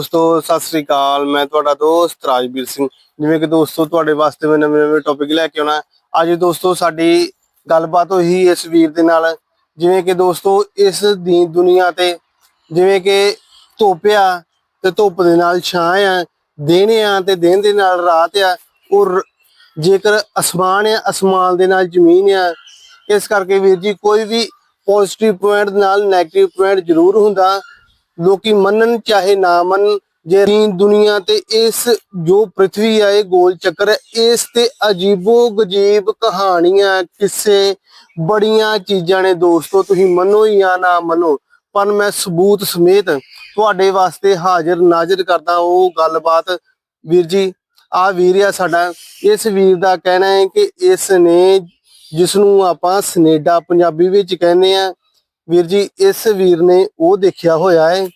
ਦੋਸਤੋ, ਸਤਿ ਸ੍ਰੀ ਅਕਾਲ। ਮੈਂ ਤੁਹਾਡਾ ਦੋਸਤ ਰਾਜਵੀਰ ਸਿੰਘ। ਜਿਵੇਂ ਕਿ ਦੋਸਤੋ, ਤੁਹਾਡੇ ਵਾਸਤੇ ਮੈਂ ਨਵੇਂ ਨਵੇਂ ਟੌਪਿਕ ਲੈ ਕੇ ਆਉਣਾ। ਅੱਜ ਦੋਸਤੋ, ਸਾਡੀ ਗੱਲਬਾਤ ਹੋਈ ਇਸ ਵੀਰ ਦੇ ਨਾਲ। ਜਿਵੇਂ ਕਿ ਦੋਸਤੋ, ਇਸ ਦੀ ਦੁਨੀਆ ਤੇ ਜਿਵੇਂ ਕਿ ਧੁੱਪ ਆ, ਤੇ ਧੁੱਪ ਦੇ ਨਾਲ ਛਾਂ ਆ, ਦਿਨ ਆ, ਤੇ ਦਿਨ ਦੇ ਨਾਲ ਰਾਤ ਆ। ਉਹ ਜੇਕਰ ਅਸਮਾਨ ਆ, ਅਸਮਾਨ ਦੇ ਨਾਲ ਜ਼ਮੀਨ ਆ, ਇਸ ਕਰਕੇ ਵੀਰ ਜੀ, ਕੋਈ ਵੀ ਪੋਜ਼ਿਟਿਵ ਪੁਆਇੰਟ ਨਾਲ 네ਗੇਟਿਵ ਪੁਆਇੰਟ ਜ਼ਰੂਰ ਹੁੰਦਾ। ਲੋਕੀ ਮੰਨਣ ਚਾਹੇ ਨਾ ਮੰਨਣ, ਜੇ ਦੀਨ ਦੁਨੀਆ ਤੇ ਇਸ ਜੋ ਪ੍ਰithvi ਆ, ਇਹ ਗੋਲ ਚੱਕਰ ਹੈ, ਇਸ ਤੇ ਅਜੀਬੋ ਗਜੀਬ ਕਹਾਣੀਆਂ, ਕਿੱਸੇ ਬੜੀਆਂ ਚੀਜ਼ਾਂ ਨੇ ਦੋਸਤੋ, ਤੁਸੀਂ ਮੰਨੋ ਜਾਂ ਨਾ ਮੰਨੋ, ਪਰ ਮੈਂ ਸਬੂਤ ਸਮੇਤ ਤੁਹਾਡੇ ਵਾਸਤੇ ਹਾਜ਼ਰ ਨਾਜ਼ਰ ਕਰਦਾ ਉਹ ਗੱਲਬਾਤ। ਵੀਰ ਜੀ ਆ ਵੀਰ ਆ ਸਾਡਾ, ਇਸ ਵੀਰ ਦਾ ਕਹਿਣਾ ਹੈ ਕਿ ਇਸ ਨੇ ਜਿਸ ਨੂੰ ਆਪਾਂ ਸਨੇਡਾ ਪੰਜਾਬੀ ਵਿੱਚ ਕਹਿੰਦੇ ਆ ਵੀਰ ਜੀ, ਇਸ ਵੀਰ ਨੇ ਉਹ ਦੇਖਿਆ ਹੋਇਆ ਹੈ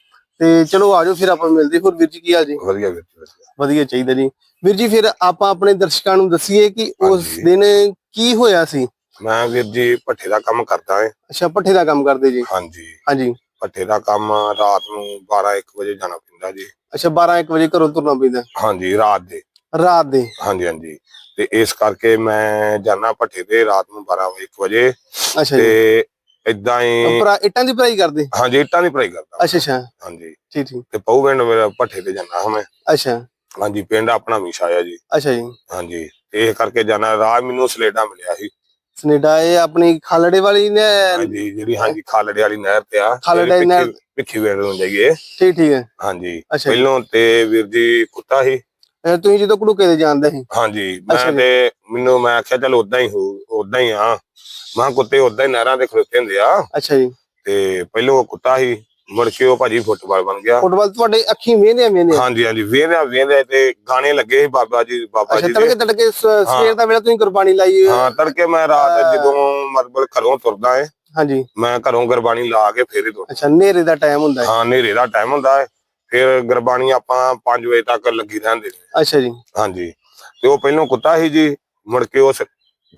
ਤੇ ਚਲੋ ਆਜੋ ਫਿਰ ਆਪਾਂ ਮਿਲਦੇ ਹੋਰ ਵੀਰ ਜੀ ਕੀ ਹਾਲ ਜੀ? ਵਧੀਆ ਵੀਰ ਜੀ ਵਧੀਆ। ਵਧੀਆ ਚਾਹੀਦਾ ਜੀ। ਵੀਰ ਜੀ ਫਿਰ ਆਪਾਂ ਆਪਣੇ ਦਰਸ਼ਕਾਂ ਨੂੰ ਦੱਸੀਏ ਕਿ ਉਸ ਹਾਂਜੀ। ਦਿਨ ਕੀ ਹੋਇਆ ਸੀ? ਮੈਂ ਵੀਰ ਜੀ ਭੱਠੇ ਦਾ ਕੰਮ ਕਰਦਾ ਹਾਂ। ਅੱਛਾ ਪੱਠੇ ਦਾ ਕੰਮ ਕਰਦੇ ਜੀ। ਹਾਂਜੀ। ਹਾਂਜੀ। ਭੱਠੇ ਦਾ ਕੰਮ ਰਾਤ ਨੂੰ 12 1 ਵਜੇ ਜਾਣਾ ਪੈਂਦਾ ਜੀ। ਅੱਛਾ 12 1 ਵਜੇ ਘਰੋਂ ਤੁਰਨਾ ਪੈਂਦਾ। ਹਾਂਜੀ ਰਾਤ ਦੇ। ਰਾਤ ਦੇ। ਹਾਂਜੀ ਹਾਂਜੀ। ਤੇ ਇਸ ਕਰਕੇ ਮੈਂ ਜਾਣਾ ਭੱਠੇ ਤੇ ਰਾਤ ਨੂੰ 12 1 ਵਜੇ। ਅੱਛਾ ਜੀ। ਤੇ ਇਦਾਂ ਹੀ ਭਰਾ ਇੱਟਾਂ ਦੀ ਭਰਾਈ ਕਰਦੇ? ਹਾਂਜੀ ਇੱਟਾਂ ਦੀ ਭਰਾਈ ਕਰਦਾ ਅੱਛਾ ਅੱਛਾ। ਹਾਂਜੀ। ਠੀਕ ਠੀਕ। ਤੇ ਪਹੂ ਪਿੰਡ ਮੇਰਾ ਭੱਠੇ ਤੇ ਜਾਣਾ ਹਾਂ ਮੈਂ। ਅੱਛਾ। ਹਾਂਜੀ ਪਿੰਡ ਆਪਣਾ ਮੀਸ਼ਾ ਆ ਜੀ। ਅੱਛਾ ਜੀ। ਹਾਂਜੀ। ਇਹ ਕਰਕੇ ਜਾਣਾ ਰਾਹ ਮੈਨੂੰ ਸਲੇਡਾ ਮਿਲਿਆ ਸੀ। ਸਨੇਡਾ ਇਹ ਆਪਣੀ ਖਾਲੜੇ ਵਾਲੀ ਨੇ ਹਾਂਜੀ ਜਿਹੜੀ ਹਾਂਜੀ ਖਾਲੜੇ ਵਾਲੀ ਨਹਿਰ ਤੇ ਆ। ਖਾਲੜੇ ਨਹਿਰ- ਭਿੱਖੀ ਵੇੜ ਨੂੰ ਜਾਈਏ। ਠੀਕ ਠੀਕ ਹੈ। ਹਾਂਜੀ। ਪਹਿਲੋਂ ਤੇ ਵੀਰ ਜੀ ਕੁੱਤਾ ਸੀ। ਅੱਛਾ, ਤੁਸੀਂ ਜਦੋਂ ਕੁੜੂਕੇ ਦੇ ਜਾਂਦੇ ਸੀ? ਹਾਂਜੀ ਮੈਂ। ਤੇ ਮੈਨੂੰ ਮੈਂ ਆਖਿਆ ਚਲ ਉਦਾਂ ਹੀ ਹੋ ਉਦਾਂ ਹੀ ਆ। ਮਾਂ ਕੁੱਤੇ ਉਦਾਂ ਹੀ ਨਹਿਰਾਂ ਦੇ ਖਲੋਤੇ ਹੁੰਦੇ ਆ। ਅੱਛਾ ਜੀ। ਤੇ ਪਹਿਲੋਂ ਉਹ ਕੁੱਤਾ ਸੀ ਮੁੜ ਕੇ ਉਹ ਭਾਜੀ ਫੁੱਟਬਾਲ ਬਣ ਗਿਆ। ਫੁੱਟਬਾਲ ਤੁਹਾਡੇ ਅੱਖੀਂ ਵੇਂਦੇ ਵੇਂਦੇ ਹਾਂਜੀ ਹਾਂਜੀ ਵੇਂਦਿਆ ਵੇਂਦਿਆ ਤੇ ਗਾਣੇ ਲੱਗੇ ਸੀ ਬਾਬਾ ਜੀ ਬਾਬਾ ਅੱਛਾ ਜੀ ਤੜਕੇ ਤੜਕੇ ਸਵੇਰ ਦਾ ਵੇਲਾ ਤੁਸੀਂ ਗੁਰਬਾਣੀ ਲਾਈ ਹੈ। ਤੜਕੇ ਮੈਂ ਰਾਤ ਜਦੋਂ ਮਤਲਬ ਘਰੋਂ ਤੁਰਦਾ ਏ ਹਾਂਜੀ। ਮੈਂ ਘਰੋਂ ਗੁਰਬਾਣੀ ਲਾ ਕੇ ਫੇਰ ਹੀ ਅੱਛਾ ਹਨੇਰੇ ਦਾ ਟਾਈਮ ਹੁੰਦਾ ਹੈ ਹਾਂ ਹਨੇਰੇ ਦਾ ਟਾਈਮ ਹੁੰਦਾ ਹੈ ਫਿਰ ਗੁਰਬਾਣੀ ਆਪਾਂ 5 ਵਜੇ ਤੱਕ ਲੱਗੀ ਰਹਿੰਦੇ ਨੇ। ਅੱਛਾ ਜੀ। ਹਾਂਜੀ। ਤੇ ਉਹ ਪਹਿਲੋਂ ਕੁੱਤਾ ਸੀ ਜੀ ਮੁੜ ਕੇ ਉਸ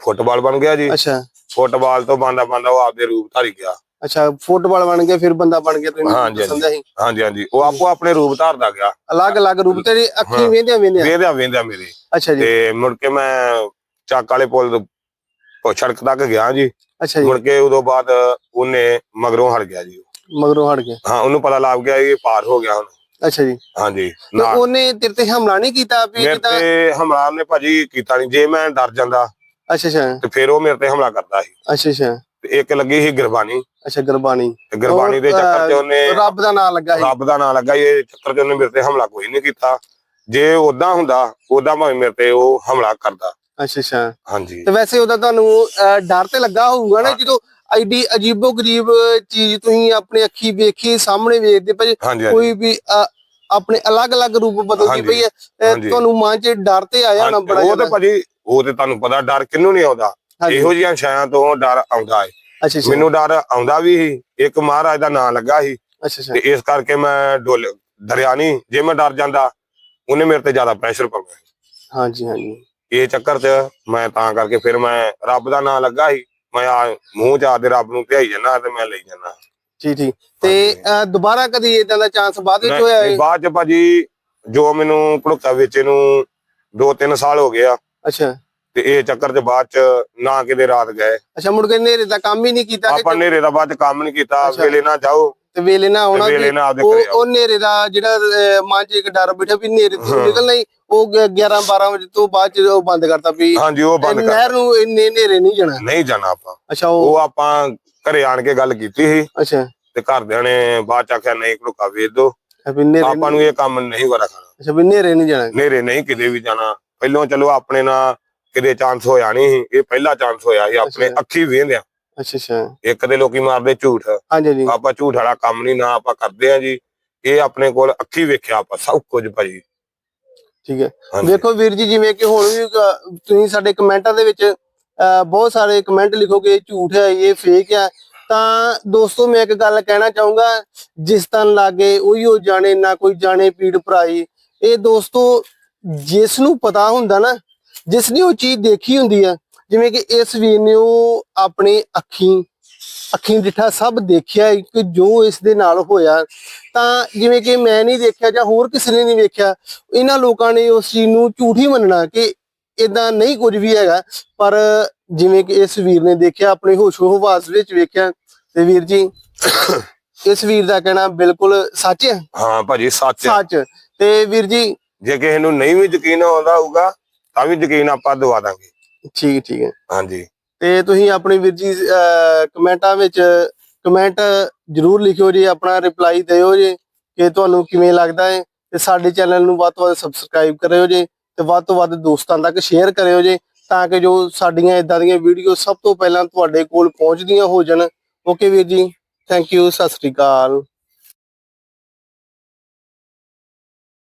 ਫੁੱਟਬਾਲ ਬਣ ਗਿਆ ਜੀ। ਅੱਛਾ। ਫੁੱਟਬਾਲ ਤੋਂ ਬੰਦਾ ਬੰਦਾ ਉਹ ਆਪਦੇ ਰੂਪ ਧਾਰੀ ਗਿਆ। ਅੱਛਾ ਫੁੱਟਬਾਲ ਬਣ ਗਿਆ ਫਿਰ ਬੰਦਾ ਬਣ ਗਿਆ ਤੁਸੀਂ। ਸਮਝਿਆ ਸੀ। ਹਾਂਜੀ ਹਾਂਜੀ। ਉਹ ਆਪੋ ਆਪਣੇ ਰੂਪ ਧਾਰਦਾ ਗਿਆ। ਅਲੱਗ ਅਲੱਗ ਰੂਪ ਤੇ ਅੱਖੀਂ ਹਾਂ। ਵੇਂਦੇ ਵੇਂਦੇ ਵੇਂਦਿਆ ਵੇਂਦਿਆ ਮੇਰੇ। ਅੱਛਾ ਜੀ। ਤੇ ਮੁੜ ਕੇ ਮੈਂ ਚੱਕ ਵਾਲੇ ਪੁਲ ਸੜਕ ਤੱਕ ਗਿਆ ਜੀ। ਅੱਛਾ ਜੀ। ਮੁੜ ਕੇ ਉਦੋਂ ਬਾਅਦ ਉਹਨੇ ਮਗਰੋਂ ਹਟ ਗਿਆ ਜੀ। ਮਗਰੋਂ ਹਟ ਗਿਆ। ਹਾਂ ਉਹਨੂੰ ਪਤਾ ਲੱਗ ਗਿਆ ਇਹ ਪਾਰ ਹੋ ਗਿਆ ਹੁਣ। ਅੱਛਾ ਜੀ। ਹਾਂਜੀ ਨਾ। ਉਹਨੇ ਤੇਰੇ ਤੇ ਹਮਲਾ ਨਹੀਂ ਕੀਤਾ ਵੀ ਮੇਰੇ ਤੇ ਹਮਲਾ ਨੇ ਭਾਜੀ ਕੀਤਾ ਨਹੀਂ। ਜੇ ਮੈਂ ਡਰ ਜਾਂਦਾ ਅੱਛਾ ਅੱਛਾ। ਤੇ ਫਿਰ ਉਹ ਮੇਰੇ ਤੇ ਹਮਲਾ ਕਰਦਾ ਸੀ। ਅੱਛਾ ਅੱਛਾ। ਤੇ ਇੱਕ ਲੱਗੀ ਸੀ ਗੁਰਬਾਣੀ। ਅੱਛਾ ਗੁਰਬਾਣੀ। ਤੇ ਗੁਰਬਾਣੀ ਦੇ ਚੱਕਰ 'ਚ ਉਹਨੇ ਰੱਬ ਦਾ ਨਾਮ ਲੱਗਾ ਸੀ। ਰੱਬ ਦਾ ਨਾਮ ਲੱਗਾ ਇਹ ਚੱਕਰ 'ਚ ਉਹਨੇ ਮੇਰੇ ਤੇ ਹਮਲਾ ਕੋਈ ਨਹੀਂ ਕੀਤਾ। ਜੇ ਉਦਾਂ ਹੁੰਦਾ ਉਦਾਂ ਭਾਵੇਂ ਮੇਰੇ ਤੇ ਉਹ ਹਮਲਾ ਕਰਦਾ। ਅੱਛਾ ਅੱਛਾ। ਹਾਂਜੀ। ਤੇ ਵੈਸੇ ਉਹਦਾ ਤੁਹਾਨੂੰ ਅਹ, ਡਰ ਤੇ ਲੱਗਾ ਹੋਊਗਾ ਨਾ। ਜਦੋਂ ਐਡੀ ਅਜੀਬੋ ਗਰੀਬ ਚੀਜ਼ ਤੁਸੀਂ ਆਪਣੀ ਅੱਖੀ ਵੇਖੀ ਸਾਹਮਣੇ ਵੇਖਦੇ ਹਾਂਜੀ ਕੋਈ ਵੀ ਆਪਣੇ ਅਲੱਗ-ਅਲੱਗ ਰੂਪ ਬਦਲਦੀ ਪਈ ਹੈ। ਤੁਹਾਨੂੰ ਮਨ 'ਚ ਡਰ ਤੇ ਆਇਆ ਹਾਂਜੀ, ਬੜਾ ਉਹ ਤੇ ਭਾਜੀ ਉਹ ਤੇ ਤੁਹਾਨੂੰ ਪਤਾ ਡਰ ਕਿੰਨੂੰ ਨਹੀਂ ਆਉਂਦਾ। ਇਹੋ ਜਿਹੀਆਂ ਛਾਇਆਂ ਤੋਂ ਡਰ ਆਉਂਦਾ ਹੈ ਮੈਨੂੰ ਡਰ ਆਉਂਦਾ ਵੀ ਸੀ ਇੱਕ ਮਹਾਰਾਜ ਦਾ ਨਾਮ ਲੱਗਾ ਸੀ। ਤੇ ਇਸ ਕਰਕੇ ਮੈਂ ਡੋਲ ਦਰਿਆ ਨਹੀਂ ਜੇ ਮੈਂ ਡਰ ਜਾਂਦਾ ਉਹਨੇ ਮੇਰੇ ਤੇ ਜ਼ਿਆਦਾ ਪ੍ਰੈਸ਼ਰ ਪਾਉਣਾ। ਹਾਂਜੀ ਹਾਂਜੀ। ਇਹ ਚੱਕਰ 'ਚ ਮੈਂ ਤਾਂ ਕਰਕੇ ਫਿਰ ਮੈਂ ਰੱਬ ਦਾ ਨਾਮ ਲੱਗਾ ਸੀ। ਮੈਂ ਆ ਮੂੰਹ 'ਚ ਆਦੇ ਰੱਬ ਨੂੰ ਧਿਆਈ ਜਾਣਾ ਤੇ ਮੈਂ ਲਈ ਜਾਣਾ ਠੀਕ ਠੀਕ ਤੇ ਅਹ, ਦੁਬਾਰਾ ਕਦੀ ਇਦਾਂ ਦਾ ਚਾਂਸ ਬਾਅਦ ਵਿੱਚ ਹੋਇਆ ਹੈ? ਬਾਅਦ 'ਚ ਭਾਜੀ ਜੋ ਮੈਨੂੰ ਭੜੁੱਕਾ ਵਿੱਚ ਨੂੰ 2-3 ਸਾਲ ਹੋ ਗਏ ਆ ਅੱਛਾ। ਤੇ ਇਹ ਚੱਕਰ 'ਚ ਬਾਅਦ 'ਚ ਨਾ ਕਿਤੇ ਰਾਤ ਗਏ। ਅੱਛਾ ਮੁੜ ਕੇ ਨੇਰੇ ਦਾ ਕੰਮ ਹੀ ਨਹੀਂ ਕੀਤਾ ਕਿ ਆਪਾਂ ਨੇਰੇ ਦਾ ਬਾਅਦ 'ਚ ਕੰਮ ਨਹੀਂ ਕੀਤਾ। ਅੱਛਾ। ਵੇਲੇ ਨਾ ਜਾਓ। ਤੇ ਵੇਲੇ ਨਾ ਆਉਣਾ ਵੇਲੇ ਕਿ ਨਾ ਆਪਦੇ ਉਹ ਘਰੇ ਆਓ। ਉਹ ਨੇਰੇ ਦਾ ਜਿਹੜਾ ਅਹ, ਮਨ 'ਚ ਇੱਕ ਡਰ ਬਿਠਾ ਵੀ ਨੇਰੇ ਤੋਂ। ਨਿਕਲਣਾ ਹੀ ਉਹ 11 12 ਵਜੇ ਤੋਂ ਬਾਅਦ 'ਚ ਉਹ ਬੰਦ ਕਰਤਾ ਵੀ ਹਾਂਜੀ ਉਹ ਬੰਦ ਕਰ ਨਹਿਰ ਨੂੰ ਇੰਨੇ ਨੇਰੇ ਨਹੀਂ ਜਾਣਾ। ਨਹੀਂ ਜਾਣਾ ਆਪਾਂ। ਅੱਛਾ ਉਹ ਉਹ ਆਪਾਂ ਘਰੇ ਆਣ ਕੇ ਗੱਲ ਕੀਤੀ ਸੀ। ਅੱਛਾ। ਤੇ ਘਰਦਿਆਂ ਨੇ ਬਾਅਦ ਚ ਆਖਿਆ ਨਹੀਂ ਘੜੂਕਾ ਵੇਚ ਦੋ। ਵੀ ਨੇਰੇ ਆਪਾਂ ਨੂੰ ਇਹ ਕੰਮ ਨਹੀਂ ਵਰਾ ਖਾਣਾ। ਅੱਛਾ ਵੀ ਨੇਰੇ ਨਹੀਂ ਜਾਣਾ। ਨੇਰੇ ਨਹੀਂ ਕਿਤੇ ਵੀ ਜਾਣਾ। ਪਹਿਲੋਂ ਚਲੋ ਆਪਣੇ ਨਾਲ ਕਿਤੇ ਚਾਂਸ ਹੋਇਆ ਨਹੀਂ ਸੀ। ਇਹ ਪਹਿਲਾ ਚਾਂਸ ਹੋਇਆ ਸੀ ਆਪਣੇ। ਅੱਖੀ ਵੇਂਦਿਆ ਅੱਛਾ ਅੱਛਾ। ਇੱਕ ਦੇ ਲੋਕੀ ਮਾਰਦੇ ਝੂਠ। ਹਾਂਜੀ ਜੀ ਆਪਾਂ ਝੂਠ ਵਾਲਾ ਕੰਮ ਨਹੀਂ ਨਾ ਆਪਾਂ ਕਰਦੇ ਆ ਜੀ। ਇਹ ਆਪਣੇ ਕੋਲ ਅੱਖੀ ਵੇਖਿਆ ਆਪਾਂ ਸਭ ਕੁਝ ਭਾਜੀ। ਠੀਕ ਹੈ। ਹਾਂਜੀ। ਵੇਖੋ ਵੀਰ ਜੀ ਜਿਵੇਂ ਕਿ ਹੁਣ ਵੀ ਤੁਸੀਂ ਸਾਡੇ ਕਮੈਂਟਾਂ ਦੇ ਵਿੱਚ ਬਹੁਤ ਸਾਰੇ ਕਮੈਂਟ ਲਿਖੋਗੇ ਝੂਠ ਹੈ ਇਹ ਫੇਕ ਹੈ। ਤਾਂ ਦੋਸਤੋ ਮੈਂ ਇੱਕ ਗੱਲ ਕਹਿਣਾ ਚਾਹੂੰਗਾ ਜਿਸ ਤਨ ਲਾਗੇ ਉਹੀ ਉਹ ਜਾਣੇ ਨਾ ਕੋਈ ਜਾਣੇ ਪੀੜ ਭਰਾਈ। ਇਹ ਦੋਸਤੋ ਜਿਸ ਨੂੰ ਪਤਾ ਹੁੰਦਾ ਨਾ ਜਿਸ ਨੇ ਉਹ ਚੀਜ਼ ਦੇਖੀ ਹੁੰਦੀ ਆ ਜਿਵੇਂ ਕਿ ਇਸ ਵੀਰ ਨੇ ਉਹ ਆਪਣੇ ਅੱਖੀਂ ਅੱਖੀਂ ਡਿੱਠਾ ਸਭ ਦੇਖਿਆ ਕਿ ਜੋ ਇਸ ਦੇ ਨਾਲ ਹੋਇਆ। ਤਾਂ ਜਿਵੇਂ ਕਿ ਮੈਂ ਨਹੀਂ ਦੇਖਿਆ ਜਾਂ ਹੋਰ ਕਿਸੇ ਨੇ ਨਹੀਂ ਵੇਖਿਆ ਇਹਨਾਂ ਲੋਕਾਂ ਨੇ ਉਸ ਚੀਜ਼ ਨੂੰ ਝੂਠ ਮੰਨਣਾ ਕਿ ਇਦਾਂ ਨਹੀਂ ਕੁਝ ਵੀ ਹੈਗਾ। ਪਰ ਜਿਵੇਂ ਕਿ ਇਸ ਵੀਰ ਨੇ ਦੇਖਿਆ ਆਪਣੇ ਹੋਸ਼ੋ ਹਵਾਸ ਵਿੱਚ ਵੇਖਿਆ ਤੇ ਵੀਰ ਜੀ ਇਸ ਵੀਰ ਦਾ ਕਹਿਣਾ ਬਿਲਕੁਲ ਸੱਚ ਹੈ। ਹਾਂ ਭਾਜੀ ਸੱਚ। ਸੱਚ। ਤੇ ਵੀਰ ਜੀ ਜੇ ਕਿਸੇ ਨੂੰ ਨਹੀਂ ਵੀ ਯਕੀਨ ਆਉਂਦਾ ਹੋਊਗਾ ਤਾਂ ਵੀ ਯਕੀਨ ਆਪਾਂ ਦਵਾ ਦਾਂਗੇ। ਠੀਕ ਠੀਕ ਹੈ। ਹਾਂਜੀ। ਤੇ ਤੁਸੀਂ ਆਪਣੀ ਵੀਰ ਜੀ ਕਮੈਂਟਾਂ ਵਿੱਚ ਕਮੈਂਟ ਜਰੂਰ ਲਿਖਿਓ ਜੀ ਆਪਣਾ ਰਿਪਲਾਈ ਦਿਓ ਜੀ ਕਿ ਤੁਹਾਨੂੰ ਕਿਵੇਂ ਲੱਗਦਾ ਹੈ। ਤੇ ਸਾਡੇ ਚੈਨਲ ਨੂੰ ਵੱਧ ਤੋਂ ਵੱਧ ਸਬਸਕ੍ਰਾਈਬ ਕਰਿਓ ਜੀ ਤੇ ਵੱਧ ਤੋਂ ਵੱਧ ਦੋਸਤਾਂ ਤੱਕ ਸ਼ੇਅਰ ਕਰਿਓ ਜੀ ਤਾਂ ਕਿ ਜੋ ਸਾਡੀਆਂ ਇਦਾਂ ਦੀਆਂ ਵੀਡੀਓ ਸਭ ਤੋਂ ਪਹਿਲਾਂ ਤੁਹਾਡੇ ਕੋਲ ਪਹੁੰਚਦੀਆਂ ਹੋ ਜਾਣ। ਓਕੇ ਵੀਰ ਜੀ thank you Sat Sri Akal.